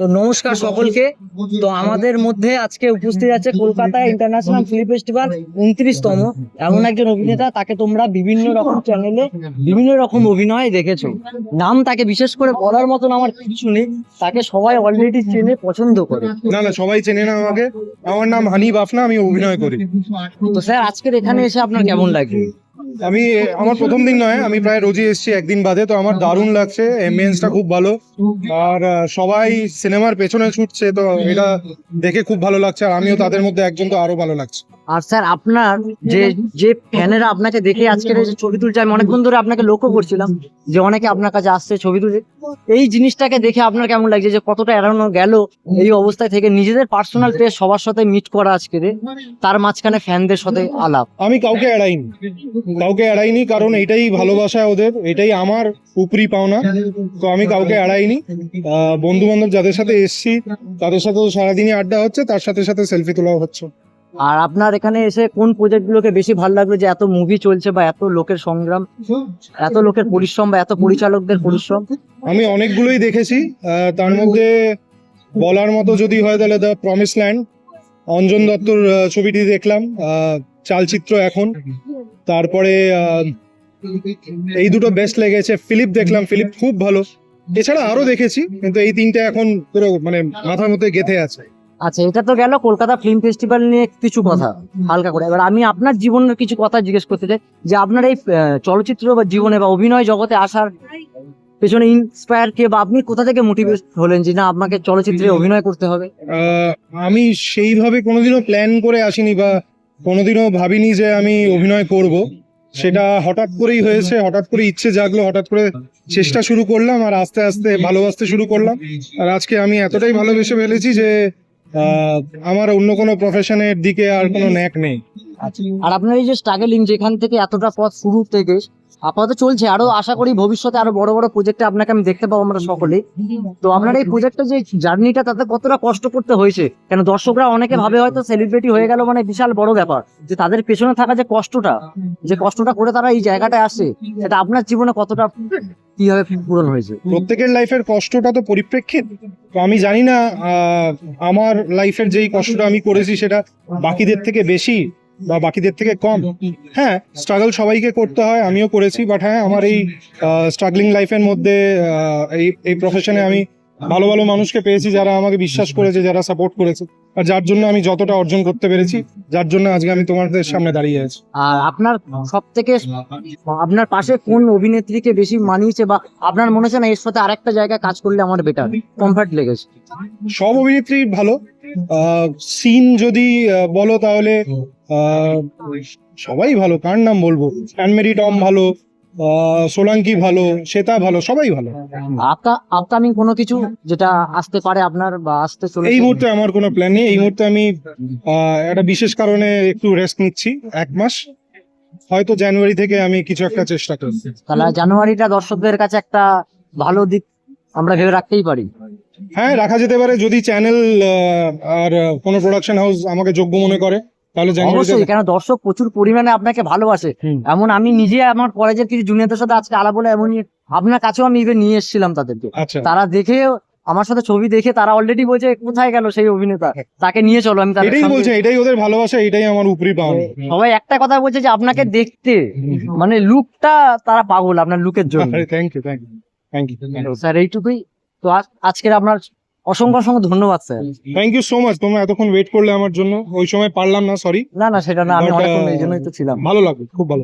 তো নমস্কার সকলকে। তো আমাদের মধ্যে আজকে উপস্থিত আছে কলকাতা ইন্টারন্যাশনাল ফিল্ম ফেস্টিভ্যাল উনত্রিশতম। এমন একজন অভিনেতা তাকে তোমরা বিভিন্ন রকম চ্যানেলে বিভিন্ন রকম অভিনয় দেখেছ। নাম তাকে বিশেষ করে বলার মতন আমার কিছু নেই। তাকে সবাই অলরেডি চেনে পছন্দ করে। না না সবাই চেনে না আমাকে। আমার নাম হানি বাফনা আমি অভিনয় করি। তো স্যার আজকের এখানে এসে আপনার কেমন লাগে আমি, আমার প্রথম দিন নয়, আমি প্রায় রোজই এসছি একদিন বাদে, তো আমার দারুণ লাগছে এমবিয়েন্সটা খুব ভালো। আর সবাই সিনেমার পেছনে ছুটছে, তো এটা দেখে খুব ভালো লাগছে, আর আমিও তাদের মধ্যে একজন, তো আরও ভালো লাগছে। আর স্যার, আপনার যে যে ফ্যানেরা আপনাকে দেখে আজকের এই যে ছবি তুলছে, আমি অনেকক্ষণ ধরে আপনাকে লক্ষ্য করছিলাম যে অনেকে আপনার কাছে আসছে ছবি তুলে এই জিনিসটাকে দেখে আপনার কেমন লাগছে যে কতটা এড়ানো গেল এই অবস্থায় থেকে? নিজেদের পার্সোনাল পেজ সবার সাথে মিট করা আজকে তার মাঝখানে ফ্যানদের সাথে আলাপ। আমি কাউকে এড়াইনি। কাউকে এড়াইনি, কারণ এটাই ভালোবাসা ওদের, এটাই আমার উপরি পাওনা। তো আমি কাউকে এড়াইনি। বন্ধু বান্ধব যাদের সাথে এসছি, তাদের সাথে সারাদিনই আড্ডা হচ্ছে, তার সাথে সাথে সেলফি তোলাও হচ্ছে। আর আপনার এখানে এসে কোন প্রজেক্ট গুলোকে বেশি ভালো লাগল? যে এত মুভি চলছে বা এত লোকের সংগ্রাম, এত লোকের পরিশ্রম বা এত পরিচালকদের পরিশ্রম? আমি অনেকগুলোই দেখেছি। তার মধ্যে বলার মতো যদি হয় তাহলে দ্য প্রমিস ল্যান্ড অঞ্জন দত্তর ছবিটি দেখলাম চালচিত্র এখন। তারপরে এই দুটো বেস্ট লেগেছে। ফিলিপ দেখলাম ফিলিপ খুব ভালো। এছাড়া আরও দেখেছি, কিন্তু এই তিনটে এখন মানে মাথার মধ্যে গেথে আছে। আচ্ছা এটা তো গেল কলকাতা ফিল্ম ফেস্টিভ্যাল নিয়ে কিছু কথা হালকা করে। এবার আমি আপনার জীবনের কিছু কথা জিজ্ঞেস করতে চাই যে আপনার এই চলচ্চিত্র বা জীবনে বা অভিনয় জগতে আসার পেছনে ইন্সপায়ার কে বা আপনি কোথা থেকে মোটিভেট হলেন যে না আপনাকে চলচ্চিত্রে অভিনয় করতে হবে? আমি সেইভাবে কোনোদিনও প্ল্যান করে আসিনি বা কোনোদিনও ভাবিনি যে আমি অভিনয় করব। সেটা হঠাৎ করেই হয়েছে হঠাৎ করে ইচ্ছে জাগলো হঠাৎ করে চেষ্টা শুরু করলাম আর আস্তে আস্তে ভালোবাসতে শুরু করলাম। আর আজকে আমি এতটাই ভালোবেসে ফেলেছি যে আমার অন্য কোনো প্রফেশনের দিকে আর কোনো ন্যাক নেই। আর আপনার এই যে স্ট্রাগলিং যেখান থেকে এতটা পথ শুরু থেকে আপাতত চলছে। আরও আশা করি ভবিষ্যতে আরও বড় বড় প্রজেক্টে আপনাকে আমি দেখতে পাবো আমরা সকলে তো আপনার এই প্রজেক্টটা যে জার্নিটা তাতে কতটা কষ্ট করতে হয়েছে? কেন দর্শকরা অনেকে ভাবে হয়তো সেলিব্রিটি হয়ে গেল মানে বিশাল বড় ব্যাপার। যে তাদের পেছনে থাকা যে কষ্টটা যে কষ্টটা করে তারা এই জায়গাটায় আসে, সেটা আপনার জীবনে কতটা কীভাবে পূরণ হয়েছে? প্রত্যেকের লাইফের কষ্টটা তো পরিপ্রেক্ষিত। তো আমি জানি না আমার লাইফের যেই কষ্টটা আমি করেছি, সেটা বাকিদের থেকে বেশি বা বাকিদের থেকে কম। হ্যাঁ স্ট্রাগল সবাইকে করতে হয়, আমিও করেছি বাট হ্যাঁ আমার এই স্ট্রাগলিং লাইফের মধ্যে এই এই প্রফেশনে আমি ভালো ভালো মানুষকে পেয়েছি যারা আমাকে বিশ্বাস করেছে যারা সাপোর্ট করেছে। আর যার জন্য আমি যতটা অর্জন করতে পেরেছি যার জন্য আজকে আমি তোমাদের সামনে দাঁড়িয়ে আছি। আর আপনার সব থেকে আপনার পাশে কোন অভিনেত্রীকে বেশি মানিয়েছে বা আপনার মনে হচ্ছে না এর সাথে আরেকটা জায়গায় কাজ করলে আমার বেটার কমফর্ট লেগেছে। সব অভিনেত্রী ভালো। সিন যদি বলো তাহলে সবাই ভালো কার নাম বলব? অ্যানমেরি টম ভালো সোলাঙ্কি ভালো শ্বেতা ভালো সবাই ভালো। আপকা আপকামিং কোনো কিছু যেটা আসতে পারে আপনার বা আসতে চলে এই মুহূর্তে আমার কোনো প্ল্যান নেই। এই মুহূর্তে আমি একটা বিশেষ কারণে একটু রেস্ট নিচ্ছি এক মাস। হয়তো জানুয়ারি থেকে আমি কিছু একটা চেষ্টা করব। তাহলে জানুয়ারিটা দর্শকদের কাছে একটা ভালো দিক আমরা ভেবে রাখতেই পারি। হ্যাঁ রাখা যেতে পারে। যদি চ্যানেল আর কোনো প্রোডাকশন হাউস আমাকে যোগ্য মনে করে তাহলে অবশ্যই কেন দর্শক প্রচুর পরিমাণে আপনাকে ভালোবাসে। এমন আমি নিজে আমার কলেজের কিছু জুনিয়রদের সাথে আজকে আলাপ বলে এমনই আপনার কাছেও আমি ইভেন নিয়ে এসেছিলাম তাদেরকে। আচ্ছা। তারা দেখে আমার সাথে ছবি দেখে তারা অলরেডি বলছে কোথায় গেল সেই অভিনেতা? তাকে নিয়ে চলো আমি এটাই বলছে এটাই ওদের ভালোবাসা এটাই আমার উপরি পাওয়া সবাই একটা কথা বলছে যে আপনাকে দেখতে মানে লুকটা তারা পাগল আপনার লুকের জন্য। Thank you thank you thank you sir এইটুকুই। তো আজ- আজকের আপনার অসংখ্য অসংখ্য ধন্যবাদ sir. Thank you so much তোমরা এতক্ষণ ওয়েট করলে আমার জন্য। ওই সময় পারলাম না সরি না না সেটা না আমি অনেকক্ষণ এই জন্যই তো ছিলাম। ভালো লাগল খুব ভালো।